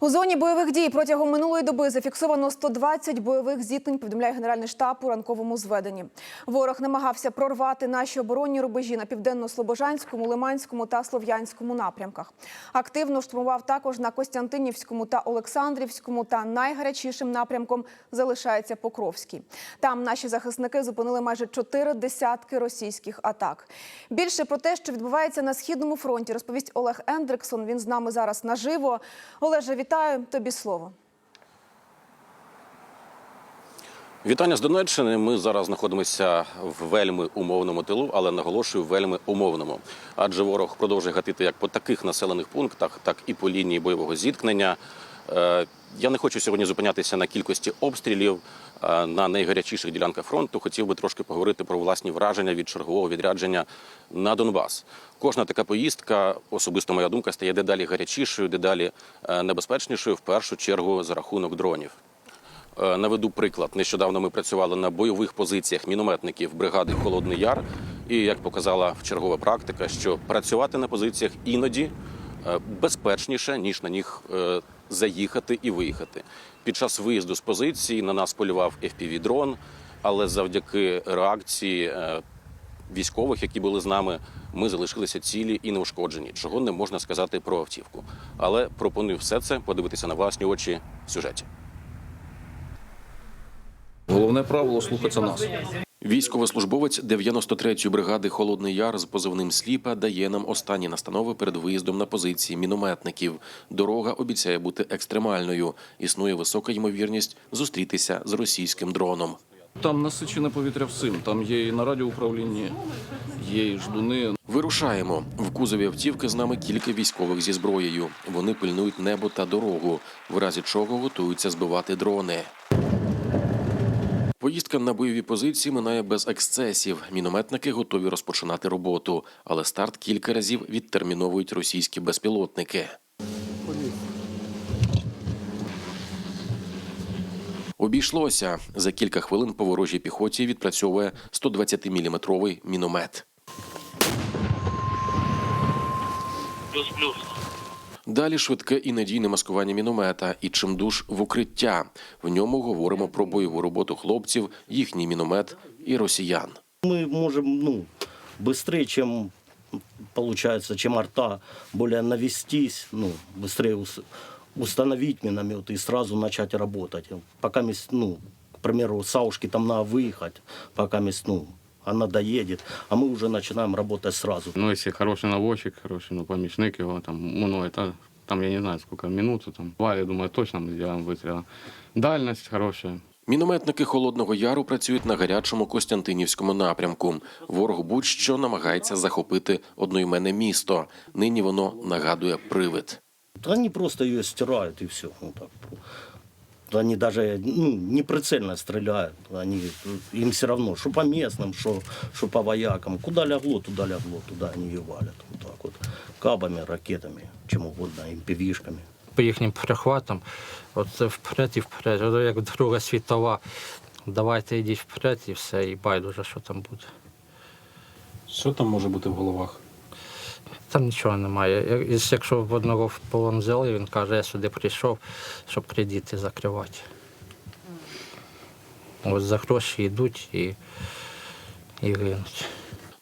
У зоні бойових дій протягом минулої доби зафіксовано 120 бойових зіткнень, повідомляє Генеральний штаб у ранковому зведенні. Ворог намагався прорвати наші оборонні рубежі на південно-слобожанському, лиманському та слов'янському напрямках. Активно штурмував також на Костянтинівському та Олександрівському. Та найгарячішим напрямком залишається Покровський. Там наші захисники зупинили майже чотири десятки російських атак. Більше про те, що відбувається на східному фронті, розповість Олег Ендриксон. Він з нами зараз наживо. Олеже, вітаю тобі слово. Вітання з Донеччини. Ми зараз знаходимося в вельми умовному тилу, але наголошую вельми умовному. Адже ворог продовжує гатити як по таких населених пунктах, так і по лінії бойового зіткнення. Е, Я не хочу сьогодні зупинятися на кількості обстрілів е, на найгарячіших ділянках фронту. Хотів би трошки поговорити про власні враження від чергового відрядження на Донбас. Кожна така поїздка, особисто моя думка, стає дедалі гарячішою, дедалі е, небезпечнішою, в першу чергу за рахунок дронів. Наведу приклад. Нещодавно ми працювали на бойових позиціях мінометників бригади Холодний Яр. І як показала чергова практика, що працювати на позиціях іноді безпечніше ніж на них заїхати і виїхати. Під час виїзду з позиції на нас полював fpv дрон але завдяки реакції е, військових, які були з нами, ми залишилися цілі і неушкоджені, чого не можна сказати про автівку. Але пропоную все це подивитися на власні очі в сюжеті. Головне правило слухатися нас. Військовослужбовець 93-ї бригади Холодний Яр з позивним Сліпа дає нам останні настанови перед виїздом на позиції мінометників. Дорога обіцяє бути екстремальною. Існує висока ймовірність зустрітися з російським дроном. Там насичене повітря всім. Там є і на радіоуправлінні, є і ждуни. Вирушаємо в кузові автівки з нами кілька військових зі зброєю. Вони пильнують небо та дорогу, в разі чого готуються збивати дрони. Поїздка на бойові позиції минає без ексцесів. Мінометники готові розпочинати роботу, але старт кілька разів відтерміновують російські безпілотники. Обійшлося за кілька хвилин по ворожій піхоті відпрацьовує 120-мм міномет. Далі швидке і надійне маскування міномета і чимдуж в укриття. В ньому говоримо про бойову роботу хлопців, їхній міномет і росіян. Мы можем, ну, быстрее, чем получается, чем арта, более навестись, ну, быстрее ус- установить миномет и сразу начать работать. Пока, мис- ну, к примеру, Саушки там надо выехать, пока, мис- ну, она доедет, а мы уже начинаем работать сразу. Ну, если хороший наводчик, хороший, ну, помощник его, там, ну, это, там, я не знаю, сколько, минуту, там, два, я думаю, точно мы сделаем выстрел. Дальность хорошая. Мінометники Холодного Яру працюють на гарячому Костянтинівському напрямку. Ворог будь-що намагається захопити одноіменне місто. Нині воно нагадує привид. Они просто ее стирают и все. Вот так. Они даже ну, не прицельно стреляют. Они, им все равно, что по местным, что, что по воякам. Куда лягло, туда лягло, туда они ее валят. Вот так вот. Кабами, ракетами, чем угодно, МПВшками. по їхнім перехватам, от це вперед і вперед, От як Друга світова. Давайте йдіть вперед і все, і байдуже, що там буде. Що там може бути в головах? Там нічого немає. Якщо в одного в полон взяли, він каже, я сюди прийшов, щоб кредити закривати. От за гроші йдуть і, і гинуть.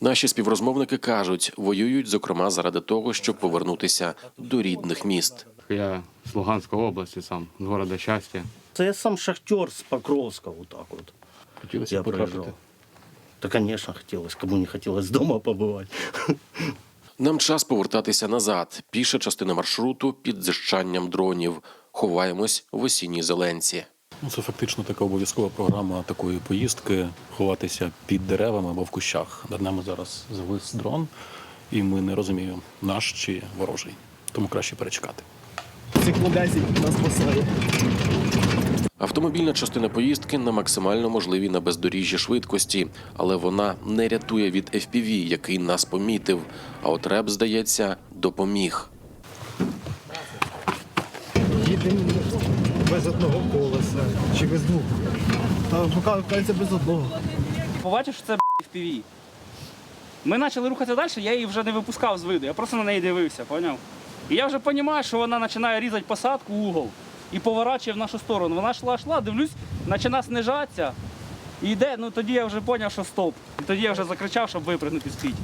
Наші співрозмовники кажуть, воюють зокрема заради того, щоб повернутися до рідних міст. Я с Луганской области сам, с города Счастья. Это я сам шахтер с Покровска, вот так вот. Хотілося Я проезжал. Да, конечно, хотелось. Кому не хотелось дома побывать. Нам час повертатися назад. Піша частина маршруту під зищанням дронів. Ховаємось в осінній зеленці. Ну, це фактично така обов'язкова програма такої поїздки ховатися під деревами або в кущах. Над нами зараз завис дрон, і ми не розуміємо, наш чи ворожий. Тому краще перечекати. Автомобільна частина поїздки на максимально можливій на бездоріжжі швидкості, але вона не рятує від FPV, який нас помітив. А от реп, здається, допоміг. без одного колеса чи без двох. Та поки без одного. Побачив, що це FPV. Ми почали рухатися далі, я її вже не випускав з виду, я просто на неї дивився, поняв? І я вже розумію, що вона починає різати посадку, угол і поворачує в нашу сторону. Вона йшла, йшла, дивлюсь, починає снижатися. І йде, ну тоді я вже зрозумів, що стоп. І тоді я вже закричав, щоб випрыгнути з піть.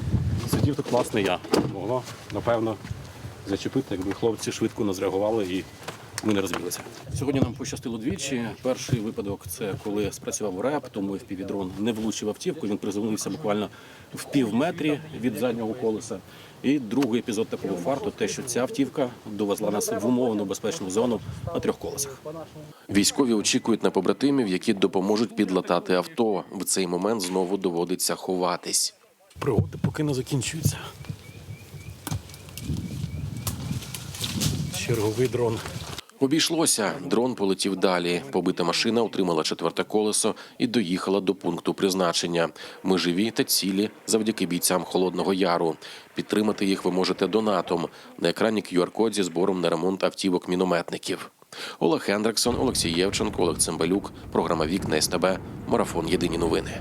Сидів тут класний я. Могло, напевно, зачепити, якби хлопці швидко не зреагували і ми не розбіглися. Сьогодні нам пощастило двічі. Перший випадок це коли спрацював реп, тому FPV-дрон не влучив автівку. Він приземлився буквально в пів метрі від заднього колеса. І другий епізод такого фарту те, що ця автівка довезла нас в умовну безпечну зону на трьох колесах. Військові очікують на побратимів, які допоможуть підлатати авто. В цей момент знову доводиться ховатись. Пригоди поки не закінчуються. Черговий дрон. Обійшлося. Дрон полетів далі. Побита машина отримала четверте колесо і доїхала до пункту призначення. Ми живі та цілі завдяки бійцям Холодного Яру. Підтримати їх ви можете донатом. На екрані QR-код зі збором на ремонт автівок мінометників. Олег Хендриксон, Олексій Євченко, Олег Цимбалюк. Програма Вікна СТБ. Марафон Єдині новини.